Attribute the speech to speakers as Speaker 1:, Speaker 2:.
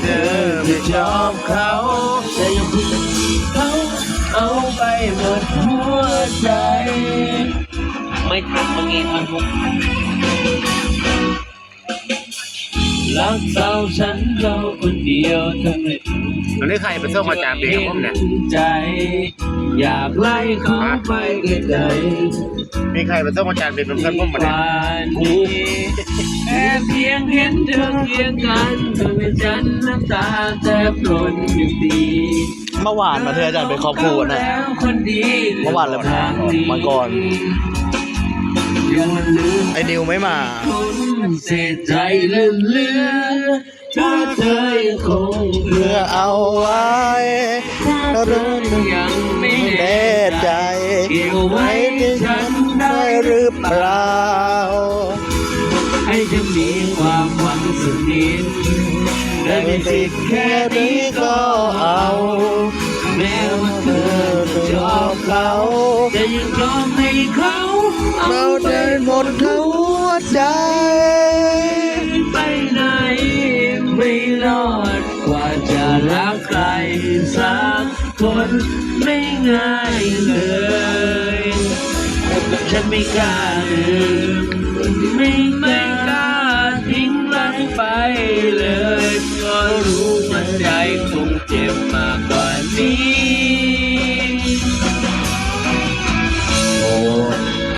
Speaker 1: เธอไม่ชอบเขาแต่ยังพูดเขาเอาไปหมดหัวใจ ไม่ทันเมื่อกี้ทันทุกรักเศร้าฉันเราคนเดียวทำไม
Speaker 2: ตอนนี้ใครเป็นเจ้ามาจามเบียร์ผมเนี่ย
Speaker 1: ใจ อยากไล่เขาไปไกล
Speaker 2: มีใครเป็นเจ้ามาจามเบียร์เป็น
Speaker 1: ๆ
Speaker 2: เพื่อนผมมาเนี่ย
Speaker 1: ป่านนี้แค่ เพียงเห็นเธอเคียงกันทำให้ฉันน้ำตาแทบหล่นอยู่ดี
Speaker 3: เมื่อวานมาเธออาจารย์ไปครอบครัวนะ
Speaker 1: แล้วคนดี
Speaker 3: เมื่อวานเลยมาก่อน
Speaker 1: ยังลืม
Speaker 3: ไอ้นิวไม่มา
Speaker 1: คนเสียใจลืมเลือถ้าเธอยังคงเหลื
Speaker 3: เพื่
Speaker 1: อ
Speaker 3: อเอาไว้
Speaker 1: ถ้าเธอยังไม่
Speaker 3: ไม่
Speaker 1: แน่
Speaker 3: แน่
Speaker 1: ใจ
Speaker 3: ใจ
Speaker 1: เกี่ยวไว้
Speaker 3: ไว้ที่
Speaker 1: ฉั
Speaker 3: ฉั
Speaker 1: น
Speaker 3: น
Speaker 1: ได้
Speaker 3: ได้
Speaker 1: ห
Speaker 3: ห
Speaker 1: รื
Speaker 3: รืออ
Speaker 1: เป
Speaker 3: เป
Speaker 1: ล่า
Speaker 3: ล่า
Speaker 1: ให้ฉันมีความหวังสักนิดได้เป็นสิทแค่นี้ก็เอา แม้ว่าเธอจะชอบเขาจะยังยอมให้เขาเอา
Speaker 3: เรา
Speaker 1: ไป
Speaker 3: ได้หมดทั้งหัวใจ
Speaker 1: ไปไหนไม่รอดกว่าจะรักใครสักคนไม่ง่ายเลยฉันไม่กล้าลืมไม่ไม่